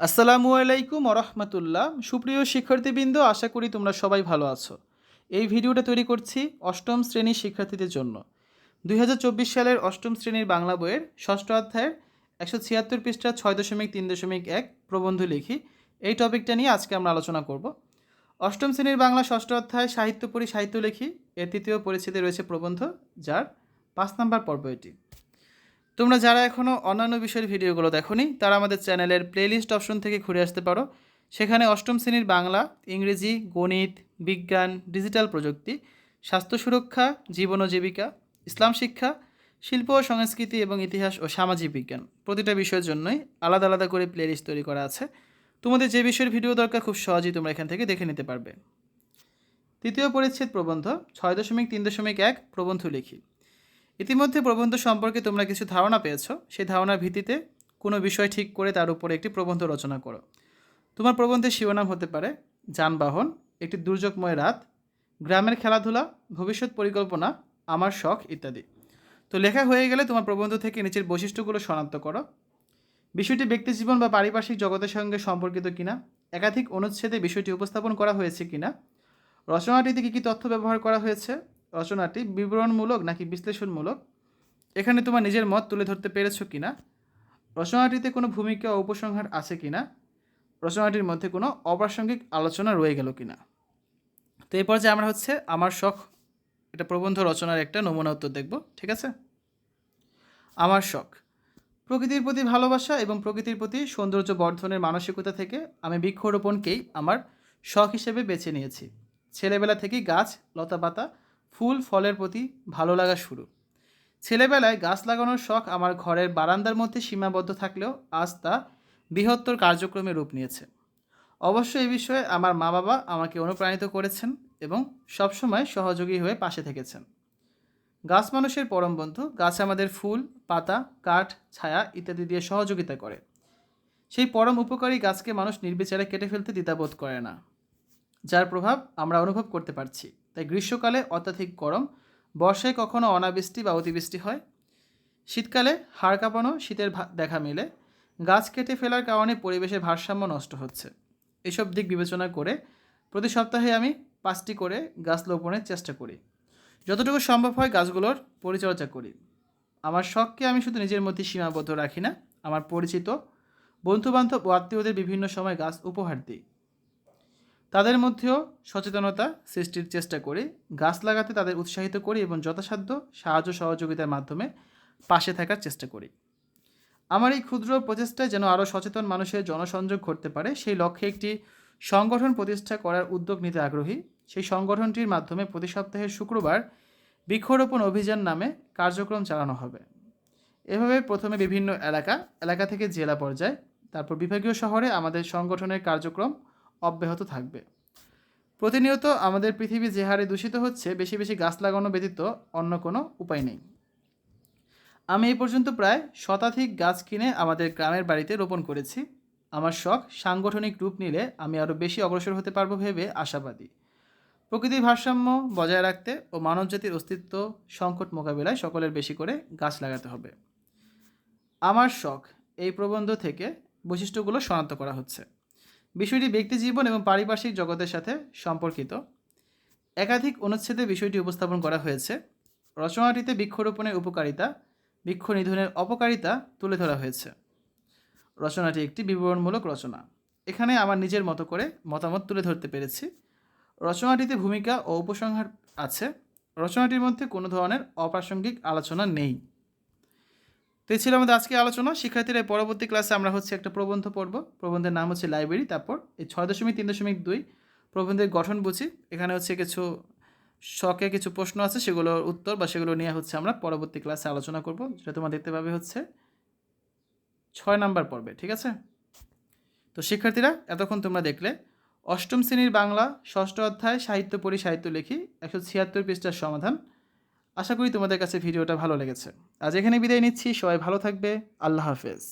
আসসালামু আলাইকুম রহমতুল্লাহ সুপ্রিয় শিক্ষার্থীবৃন্দ, আশা করি তোমরা সবাই ভালো আছো। এই ভিডিওটা তৈরি করছি অষ্টম শ্রেণির শিক্ষার্থীদের জন্য। দুই হাজার চব্বিশ সালের অষ্টম শ্রেণির বাংলা বইয়ের ষষ্ঠ অধ্যায়ের একশো ছিয়াত্তর পৃষ্ঠা ছয় দশমিক তিন দশমিক এক প্রবন্ধ লিখি। এই টপিকটা নিয়ে আজকে আমরা আলোচনা করব। অষ্টম শ্রেণির বাংলা ষষ্ঠ অধ্যায় সাহিত্য পড়ি সাহিত্য লিখি। এর তৃতীয় পরিচ্ছেদে রয়েছে প্রবন্ধ, যার পাঁচ নাম্বার পর্ব এটি। তোমরা যারা এখনও অন্যান্য বিষয়ের ভিডিওগুলো দেখোনি, তারা আমাদের চ্যানেলের প্লেলিস্ট অপশন থেকে ঘুরে আসতে পারো। সেখানে অষ্টম শ্রেণির বাংলা, ইংরেজি, গণিত, বিজ্ঞান ডিজিটাল প্রযুক্তি, স্বাস্থ্য সুরক্ষা, জীবন ও জীবিকা, ইসলাম শিক্ষা, শিল্প ও সংস্কৃতি এবং ইতিহাস ও সামাজিক বিজ্ঞান। প্রতিটা বিষয়ের জন্যই আলাদা আলাদা করে প্লেলিস্ট তৈরি করা আছে। তোমাদের যে বিষয়ের ভিডিও দরকার, খুব সহজেই তোমরা এখান থেকে দেখে নিতে পারবে। তৃতীয় পরিচ্ছেদ প্রবন্ধ, ছয় দশমিক তিন দশমিক এক প্রবন্ধ লিখি। ইতিমধ্যে প্রবন্ধ সম্পর্কে তোমরা কিছু ধারণা পেয়েছ। সেই ধারণার ভিত্তিতে কোনো বিষয় ঠিক করে তার উপরে একটি প্রবন্ধ রচনা করো। তোমার প্রবন্ধের শিরোনাম হতে পারে, যানবাহন, একটি দুর্যোগময় রাত, গ্রামের খেলাধুলা, ভবিষ্যৎ পরিকল্পনা, আমার শখ ইত্যাদি। তো লেখা হয়ে গেলে তোমার প্রবন্ধ থেকে নিচের বৈশিষ্ট্যগুলো শনাক্ত করো। বিষয়টি ব্যক্তিজীবন বা পারিপার্শ্বিক জগতের সঙ্গে সম্পর্কিত কিনা, একাধিক অনুচ্ছেদে বিষয়টি উপস্থাপন করা হয়েছে কিনা, রচনাটিতে কী কী তথ্য ব্যবহার করা হয়েছে রচনাটি বিবরণমূলক নাকি বিশ্লেষণমূলক? এখানে তোমার নিজের মত তুলে ধরতে পেরেছ কিনা? রচনাটিতে কোনো ভূমিকা উপসংহার আছে কি না রচনাটির মধ্যে কোনো অপ্রাসঙ্গিক আলোচনা রয়ে গেল কি না তো এই পর্যায়ে আমরা হচ্ছে আমার শখ, এটা প্রবন্ধ রচনার একটা নমুনা উত্তর দেখব, ঠিক আছে? আমার শখ, প্রকৃতির প্রতি ভালোবাসা এবং প্রকৃতির প্রতি সৌন্দর্য বর্ধনের মানসিকতা থেকে আমি বৃক্ষরোপণকেই আমার শখ হিসেবে বেছে নিয়েছি। ছেলেবেলা থেকেই গাছ, লতাপাতা ফুল ফলের প্রতি ভালো লাগা শুরু। ছেলেবেলায় গাছ লাগানোর শখ আমার ঘরের বারান্দার মধ্যে সীমাবদ্ধ থাকলেও আজ তা বৃহত্তর কার্যক্রমে রূপ নিয়েছে। অবশ্য এই বিষয়ে আমার মা বাবা আমাকে অনুপ্রাণিত করেছেন এবং সবসময় সহযোগী হয়ে পাশে থেকেছেন। গাছ মানুষের পরম বন্ধু, গাছ আমাদের ফুল, পাতা, কাঠ, ছায়া ইত্যাদি দিয়ে সহযোগিতা করে। সেই পরম উপকারী গাছকে মানুষ নির্বিচারে কেটে ফেলতে দ্বিধাবোধ করে না, যার প্রভাব আমরা অনুভব করতে পারছি। তাই গ্রীষ্মকালে অত্যাধিক গরম, বর্ষায় কখনো অনাবৃষ্টি বা অতিবৃষ্টি হয়। শীতকালে হাড় কাঁপানো, শীতের দেখা মেলে। গাছ কেটে ফেলার কারণে পরিবেশের ভারসাম্য নষ্ট হচ্ছে। এসব দিক বিবেচনা করে প্রতি সপ্তাহে আমি পাঁচটি করে গাছ রোপণের চেষ্টা করি। যতটুকু সম্ভব হয় গাছগুলোর পরিচর্যা করি। আমার শখকে আমি শুধু নিজের মধ্যে সীমাবদ্ধ রাখি না, আমার পরিচিত, বন্ধুবান্ধব ও আত্মীয়দের বিভিন্ন সময় গাছ উপহার দিই। তাদের মধ্যেও সচেতনতা সৃষ্টির চেষ্টা করি, গাছ লাগাতে তাদের উৎসাহিত করি এবং যথাসাধ্য সাহায্য সহযোগিতার মাধ্যমে পাশে থাকার চেষ্টা করি। আমার এই ক্ষুদ্র প্রচেষ্টায় যেন আরও সচেতন মানুষের জনসংযোগ ঘটতে পারে, সেই লক্ষ্যে একটি সংগঠন প্রতিষ্ঠা করার উদ্যোগ নিতে আগ্রহী। সেই সংগঠনটির মাধ্যমে প্রতি সপ্তাহে শুক্রবার বৃক্ষরোপণ অভিযান নামে কার্যক্রম চালানো হবে। এভাবে প্রথমে বিভিন্ন এলাকা এলাকা থেকে জেলা পর্যায়ে, তারপর বিভাগীয় শহরে আমাদের সংগঠনের কার্যক্রম অব্যাহত থাকবে। প্রতিনিয়ত আমাদের পৃথিবী যে হারে দূষিত হচ্ছে, বেশি বেশি গাছ লাগানো ব্যতীত অন্য কোনো উপায় নেই। আমি এই পর্যন্ত প্রায় শতাধিক গাছ কিনে আমাদের গ্রামের বাড়িতে রোপণ করেছি। আমার শখ সাংগঠনিক রূপ নিলে আমি আরও বেশি অগ্রসর হতে পারব ভেবে আশাবাদী। প্রকৃতির ভারসাম্য বজায় রাখতে ও মানবজাতির অস্তিত্ব সংকট মোকাবিলায় সকলের বেশি করে গাছ লাগাতে হবে। আমার শখ এই প্রবন্ধ থেকে বৈশিষ্ট্যগুলো শনাক্ত করা হচ্ছে। বিষয়টি ব্যক্তিজীবন এবং পারিপার্শ্বিক জগতের সাথে সম্পর্কিত। একাধিক অনুচ্ছেদে বিষয়টি উপস্থাপন করা হয়েছে। রচনাটিতে বৃক্ষরোপণের উপকারিতা, বৃক্ষ নিধনের অপকারিতা তুলে ধরা হয়েছে। রচনাটি একটি বিবরণমূলক রচনা। এখানে আমার নিজের মতো করে মতামত তুলে ধরতে পেরেছি। রচনাটিতে ভূমিকা ও উপসংহার আছে। রচনাটির মধ্যে কোনো ধরনের অপ্রাসঙ্গিক আলোচনা নেই। তো এই ছিল আমাদের আজকে আলোচনা। শিক্ষার্থীরা পরবর্তী ক্লাসে আমরা হচ্ছে একটা প্রবন্ধ পড়ব। প্রবন্ধের নাম হচ্ছে লাইব্রেরি তারপর এই ছয় দশমিক, তিন দশমিক দুই প্রবন্ধের গঠন বুঝি। এখানে হচ্ছে কিছু শখে কিছু প্রশ্ন আছে, সেগুলোর উত্তর বা সেগুলো নিয়ে হচ্ছে আমরা পরবর্তী ক্লাসে আলোচনা করব। যেটা তোমরা দেখতে পাবে হচ্ছে ছয় নাম্বার পর্বে, ঠিক আছে? তো শিক্ষার্থীরা, এতক্ষণ তোমরা দেখলে অষ্টম শ্রেণির বাংলা ষষ্ঠ অধ্যায় সাহিত্য পড়ি সাহিত্য লিখি একশো ছিয়াত্তর পৃষ্ঠার সমাধান। আশা করি তোমাদের কাছে ভিডিওটা ভালো লেগেছে। আজ এখানে বিদায় নিচ্ছি, সবাই ভালো থাকবে, আল্লাহ হাফেজ।